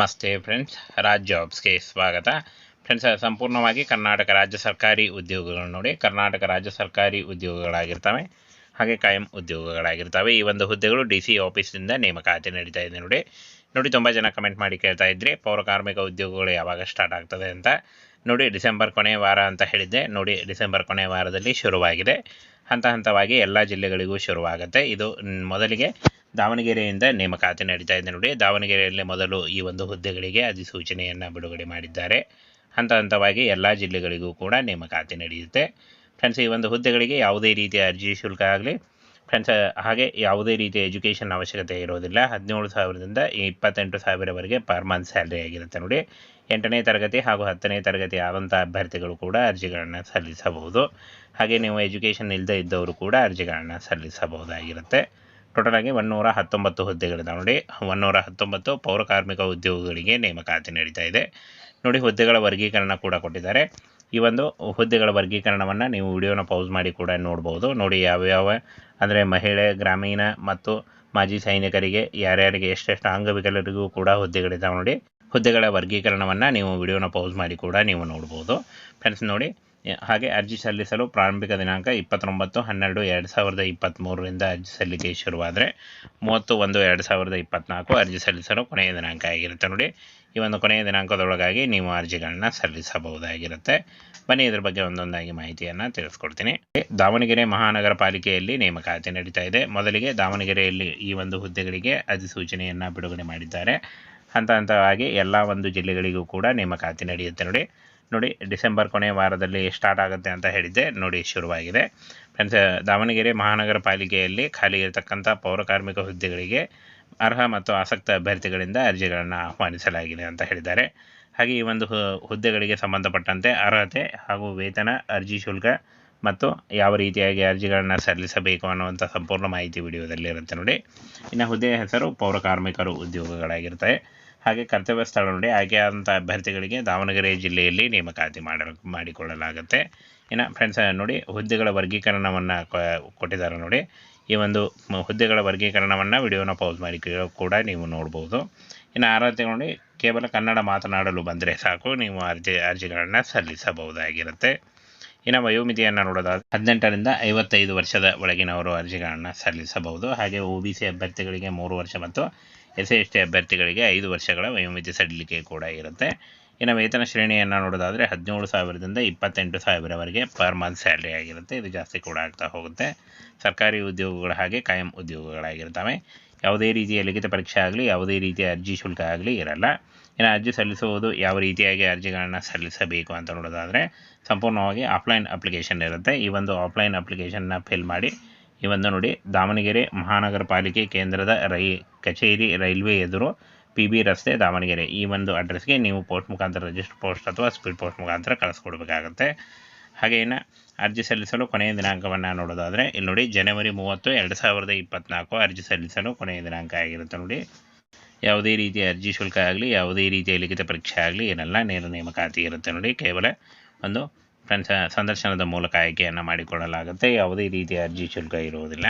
ನಮಸ್ತೆ ಫ್ರೆಂಡ್ಸ್ ರಾಜ್ ಜಾಬ್ಸ್ಗೆ ಸ್ವಾಗತ. ಫ್ರೆಂಡ್ಸ್ ಸಂಪೂರ್ಣವಾಗಿ ಕರ್ನಾಟಕ ರಾಜ್ಯ ಸರ್ಕಾರಿ ಉದ್ಯೋಗಗಳು ನೋಡಿ, ಕರ್ನಾಟಕ ರಾಜ್ಯ ಸರ್ಕಾರಿ ಉದ್ಯೋಗಗಳಾಗಿರ್ತವೆ, ಹಾಗೆ ಕಾಯಂ ಉದ್ಯೋಗಗಳಾಗಿರ್ತವೆ. ಈ ಒಂದು ಹುದ್ದೆಗಳು ಡಿ ಸಿ ಆಫೀಸಿಂದ ನೇಮಕಾತಿ ನಡೀತಾ ಇದೆ ನೋಡಿ. ನೋಡಿ, ತುಂಬ ಜನ ಕಮೆಂಟ್ ಮಾಡಿ ಕೇಳ್ತಾ ಇದ್ರಿ ಪೌರಕಾರ್ಮಿಕ ಉದ್ಯೋಗಗಳು ಯಾವಾಗ ಸ್ಟಾರ್ಟ್ ಆಗ್ತದೆ ಅಂತ ನೋಡಿ, ಡಿಸೆಂಬರ್ ಕೊನೆಯ ವಾರ ಅಂತ ಹೇಳಿದ್ದೆ. ನೋಡಿ, ಡಿಸೆಂಬರ್ ಕೊನೆಯ ವಾರದಲ್ಲಿ ಶುರುವಾಗಿದೆ. ಹಂತ ಹಂತವಾಗಿ ಎಲ್ಲ ಜಿಲ್ಲೆಗಳಿಗೂ ಶುರುವಾಗುತ್ತೆ. ಇದು ಮೊದಲಿಗೆ ದಾವಣಗೆರೆಯಿಂದ ನೇಮಕಾತಿ ನಡೀತಾ ಇದೆ ನೋಡಿ. ದಾವಣಗೆರೆಯಲ್ಲಿ ಮೊದಲು ಈ ಒಂದು ಹುದ್ದೆಗಳಿಗೆ ಅಧಿಸೂಚನೆಯನ್ನು ಬಿಡುಗಡೆ ಮಾಡಿದ್ದಾರೆ. ಹಂತ ಹಂತವಾಗಿ ಎಲ್ಲ ಜಿಲ್ಲೆಗಳಿಗೂ ಕೂಡ ನೇಮಕಾತಿ ನಡೆಯುತ್ತೆ. ಫ್ರೆಂಡ್ಸ್ ಈ ಒಂದು ಹುದ್ದೆಗಳಿಗೆ ಯಾವುದೇ ರೀತಿಯ ಅರ್ಜಿ ಶುಲ್ಕ ಆಗಲಿ ಫ್ರೆಂಡ್ಸ್ ಹಾಗೆ ಯಾವುದೇ ರೀತಿಯ ಎಜುಕೇಷನ್ ಅವಶ್ಯಕತೆ ಇರೋದಿಲ್ಲ. ಹದಿನೇಳು ಸಾವಿರದಿಂದ ಇಪ್ಪತ್ತೆಂಟು ಸಾವಿರವರೆಗೆ ಪರ್ ಮಂತ್ ಸ್ಯಾಲ್ರಿ ಆಗಿರುತ್ತೆ ನೋಡಿ. ಎಂಟನೇ ತರಗತಿ ಹಾಗೂ ಹತ್ತನೇ ತರಗತಿ ಆದಂಥ ಅಭ್ಯರ್ಥಿಗಳು ಕೂಡ ಅರ್ಜಿಗಳನ್ನು ಸಲ್ಲಿಸಬಹುದು. ಹಾಗೆ ನೀವು ಎಜುಕೇಷನ್ ಇಲ್ಲದೆ ಇದ್ದವರು ಕೂಡ ಅರ್ಜಿಗಳನ್ನು ಸಲ್ಲಿಸಬಹುದಾಗಿರುತ್ತೆ. ಟೋಟಲ್ ಆಗಿ ಒನ್ನೂರ ಹತ್ತೊಂಬತ್ತು ಹುದ್ದೆಗಳಿದಾವೆ. ನೋಡಿ ಒನ್ನೂರ ಹತ್ತೊಂಬತ್ತು ಪೌರಕಾರ್ಮಿಕ ಉದ್ಯೋಗಗಳಿಗೆ ನೇಮಕಾತಿ ನಡೀತಾ ಇದೆ. ನೋಡಿ, ಹುದ್ದೆಗಳ ವರ್ಗೀಕರಣ ಕೂಡ ಕೊಟ್ಟಿದ್ದಾರೆ. ಈ ಒಂದು ಹುದ್ದೆಗಳ ವರ್ಗೀಕರಣವನ್ನು ನೀವು ವಿಡಿಯೋನ ಪೌಸ್ ಮಾಡಿ ಕೂಡ ನೋಡ್ಬೋದು. ನೋಡಿ, ಯಾವ್ಯಾವ ಅಂದರೆ ಮಹಿಳೆ, ಗ್ರಾಮೀಣ ಮತ್ತು ಮಾಜಿ ಸೈನಿಕರಿಗೆ ಯಾರ್ಯಾರಿಗೆ ಎಷ್ಟೆಷ್ಟು ಅಂಗವಿಕಲರಿಗೂ ಕೂಡ ಹುದ್ದೆಗಳಿದ್ದಾವೆ ನೋಡಿ, ಹುದ್ದೆಗಳ ವರ್ಗೀಕರಣವನ್ನು ನೀವು ವಿಡಿಯೋನ ಪೌಸ್ ಮಾಡಿ ಕೂಡ ನೀವು ನೋಡ್ಬೋದು. ಫ್ರೆಂಡ್ಸ್ ನೋಡಿ ಹಾಗೆ ಅರ್ಜಿ ಸಲ್ಲಿಸಲು ಪ್ರಾರಂಭಿಕ ದಿನಾಂಕ ಇಪ್ಪತ್ತೊಂಬತ್ತು, ಹನ್ನೆರಡು, ಎರಡು ಸಾವಿರದ ಇಪ್ಪತ್ತ್ಮೂರರಿಂದ ಅರ್ಜಿ ಸಲ್ಲಿಕೆ ಶುರುವಾದರೆ ಮೂವತ್ತು ಒಂದು ಎರಡು ಸಾವಿರದ ಇಪ್ಪತ್ತ್ನಾಲ್ಕು ಅರ್ಜಿ ಸಲ್ಲಿಸಲು ಕೊನೆಯ ದಿನಾಂಕ ಆಗಿರುತ್ತೆ ನೋಡಿ. ಈ ಒಂದು ಕೊನೆಯ ದಿನಾಂಕದೊಳಗಾಗಿ ನೀವು ಅರ್ಜಿಗಳನ್ನ ಸಲ್ಲಿಸಬಹುದಾಗಿರುತ್ತೆ. ಬನ್ನಿ, ಇದ್ರ ಬಗ್ಗೆ ಒಂದೊಂದಾಗಿ ಮಾಹಿತಿಯನ್ನು ತಿಳಿಸ್ಕೊಡ್ತೀನಿ. ದಾವಣಗೆರೆ ಮಹಾನಗರ ಪಾಲಿಕೆಯಲ್ಲಿ ನೇಮಕಾತಿ ನಡೀತಾ ಇದೆ. ಮೊದಲಿಗೆ ದಾವಣಗೆರೆಯಲ್ಲಿ ಈ ಒಂದು ಹುದ್ದೆಗಳಿಗೆ ಅಧಿಸೂಚನೆಯನ್ನು ಬಿಡುಗಡೆ ಮಾಡಿದ್ದಾರೆ. ಹಂತ ಹಂತವಾಗಿ ಎಲ್ಲ ಒಂದು ಜಿಲ್ಲೆಗಳಿಗೂ ಕೂಡ ನೇಮಕಾತಿ ನಡೆಯುತ್ತೆ ನೋಡಿ. ನೋಡಿ, ಡಿಸೆಂಬರ್ ಕೊನೆಯ ವಾರದಲ್ಲಿ ಸ್ಟಾರ್ಟ್ ಆಗುತ್ತೆ ಅಂತ ಹೇಳಿದ್ದೆ. ನೋಡಿ, ಶುರುವಾಗಿದೆ. ಫ್ರೆಂಡ್ಸ್ ದಾವಣಗೆರೆ ಮಹಾನಗರ ಪಾಲಿಕೆಯಲ್ಲಿ ಖಾಲಿ ಇರತಕ್ಕಂಥ ಪೌರಕಾರ್ಮಿಕ ಹುದ್ದೆಗಳಿಗೆ ಅರ್ಹ ಮತ್ತು ಆಸಕ್ತ ಅಭ್ಯರ್ಥಿಗಳಿಂದ ಅರ್ಜಿಗಳನ್ನು ಆಹ್ವಾನಿಸಲಾಗಿದೆ ಅಂತ ಹೇಳಿದ್ದಾರೆ. ಹಾಗೆ ಈ ಒಂದು ಹುದ್ದೆಗಳಿಗೆ ಸಂಬಂಧಪಟ್ಟಂತೆ ಅರ್ಹತೆ ಹಾಗೂ ವೇತನ, ಅರ್ಜಿ ಶುಲ್ಕ ಮತ್ತು ಯಾವ ರೀತಿಯಾಗಿ ಅರ್ಜಿಗಳನ್ನು ಸಲ್ಲಿಸಬೇಕು ಅನ್ನುವಂಥ ಸಂಪೂರ್ಣ ಮಾಹಿತಿ ವಿಡಿಯೋದಲ್ಲಿ ಇರುತ್ತೆ ನೋಡಿ. ಇನ್ನು ಹುದ್ದೆಯ ಹೆಸರು ಪೌರಕಾರ್ಮಿಕರು ಉದ್ಯೋಗಗಳಾಗಿರ್ತವೆ ಹಾಗೆ ಕರ್ತವ್ಯ ಸ್ಥಳ ನೋಡಿ ಆಯ್ಕೆಯಾದಂಥ ಅಭ್ಯರ್ಥಿಗಳಿಗೆ ದಾವಣಗೆರೆ ಜಿಲ್ಲೆಯಲ್ಲಿ ನೇಮಕಾತಿ ಮಾಡ ಮಾಡಿಕೊಳ್ಳಲಾಗುತ್ತೆ. ಇನ್ನು ಫ್ರೆಂಡ್ಸ್ ನೋಡಿ, ಹುದ್ದೆಗಳ ವರ್ಗೀಕರಣವನ್ನು ಕೊಟ್ಟಿದ್ದಾರೆ ನೋಡಿ. ಈ ಒಂದು ಹುದ್ದೆಗಳ ವರ್ಗೀಕರಣವನ್ನು ವಿಡಿಯೋನ ಪೌಸ್ ಮಾಡಿ ಕೂಡ ನೀವು ನೋಡ್ಬೋದು. ಇನ್ನು ಆರತಿ ನೋಡಿ, ಕೇವಲ ಕನ್ನಡ ಮಾತನಾಡಲು ಬಂದರೆ ಸಾಕು, ನೀವು ಅರ್ಜಿ, ಅರ್ಜಿಗಳನ್ನು ಸಲ್ಲಿಸಬಹುದಾಗಿರುತ್ತೆ. ಇನ್ನು ವಯೋಮಿತಿಯನ್ನು ನೋಡೋದಾದ್ರೆ ಹದಿನೆಂಟರಿಂದ ಐವತ್ತೈದು ವರ್ಷದ ಒಳಗಿನವರು ಅರ್ಜಿಗಳನ್ನು ಸಲ್ಲಿಸಬಹುದು. ಹಾಗೆ ಒ ಬಿ ಸಿ ಅಭ್ಯರ್ಥಿಗಳಿಗೆ ಮೂರು ವರ್ಷ ಮತ್ತು ಎಸ್ ಎಸ್ ಟಿ ಅಭ್ಯರ್ಥಿಗಳಿಗೆ ಐದು ವರ್ಷಗಳ ವಯೋಮಿತಿ ಸಡಿಲಿಕೆ ಕೂಡ ಇರುತ್ತೆ. ಇನ್ನು ವೇತನ ಶ್ರೇಣಿಯನ್ನು ನೋಡೋದಾದರೆ ಹದಿನೇಳು ಸಾವಿರದಿಂದ ಇಪ್ಪತ್ತೆಂಟು ಸಾವಿರವರೆಗೆ ಪರ್ ಮಂತ್ ಸ್ಯಾಲ್ರಿ ಆಗಿರುತ್ತೆ. ಇದು ಜಾಸ್ತಿ ಕೂಡ ಆಗ್ತಾ ಹೋಗುತ್ತೆ. ಸರ್ಕಾರಿ ಉದ್ಯೋಗಗಳ ಹಾಗೆ ಕಾಯಂ ಉದ್ಯೋಗಗಳಾಗಿರ್ತವೆ. ಯಾವುದೇ ರೀತಿಯ ಲಿಖಿತ ಪರೀಕ್ಷೆ ಆಗಲಿ, ಯಾವುದೇ ರೀತಿಯ ಅರ್ಜಿ ಶುಲ್ಕ ಆಗಲಿ ಇರಲ್ಲ. ಇನ್ನು ಅರ್ಜಿ ಸಲ್ಲಿಸುವುದು ಯಾವ ರೀತಿಯಾಗಿ ಅರ್ಜಿಗಳನ್ನು ಸಲ್ಲಿಸಬೇಕು ಅಂತ ನೋಡೋದಾದರೆ ಸಂಪೂರ್ಣವಾಗಿ ಆಫ್ಲೈನ್ ಅಪ್ಲಿಕೇಶನ್ ಇರುತ್ತೆ. ಈ ಒಂದು ಆಫ್ಲೈನ್ ಅಪ್ಲಿಕೇಶನ್ನ ಫಿಲ್ ಮಾಡಿ, ಈ ಒಂದು ನೋಡಿ ದಾವಣಗೆರೆ ಮಹಾನಗರ ಪಾಲಿಕೆ ಕೇಂದ್ರದ ರೈ, ಕಚೇರಿ ರೈಲ್ವೆ ಎದುರು ಪಿ ಬಿ ರಸ್ತೆ ದಾವಣಗೆರೆ. ಈ ಒಂದು ಅಡ್ರೆಸ್ಗೆ ನೀವು ಪೋಸ್ಟ್ ಮುಖಾಂತರ ರಿಜಿಸ್ಟರ್ ಪೋಸ್ಟ್ ಅಥವಾ ಸ್ಪೀಡ್ ಪೋಸ್ಟ್ ಮುಖಾಂತರ ಕಳಿಸ್ಕೊಡ್ಬೇಕಾಗತ್ತೆ. ಹಾಗೇನ ಅರ್ಜಿ ಸಲ್ಲಿಸಲು ಕೊನೆಯ ದಿನಾಂಕವನ್ನು ನೋಡೋದಾದರೆ, ಇಲ್ಲಿ ನೋಡಿ ಜನವರಿ ಮೂವತ್ತು, ಎರಡು ಸಾವಿರದ ಇಪ್ಪತ್ತ್ನಾಲ್ಕು ಅರ್ಜಿ ಸಲ್ಲಿಸಲು ಕೊನೆಯ ದಿನಾಂಕ ಆಗಿರುತ್ತೆ ನೋಡಿ. ಯಾವುದೇ ರೀತಿಯ ಅರ್ಜಿ ಶುಲ್ಕ ಆಗಲಿ, ಯಾವುದೇ ರೀತಿಯ ಲಿಖಿತ ಪರೀಕ್ಷೆ ಆಗಲಿ, ಏನೆಲ್ಲ ನೇರ ನೇಮಕಾತಿ ಇರುತ್ತೆ ನೋಡಿ, ಕೇವಲ ಒಂದು ಸಂದರ್ಶನದ ಮೂಲಕ ಆಯ್ಕೆಯನ್ನು ಮಾಡಿಕೊಳ್ಳಲಾಗುತ್ತೆ. ಯಾವುದೇ ರೀತಿಯ ಅರ್ಜಿ ಶುಲ್ಕ ಇರುವುದಿಲ್ಲ.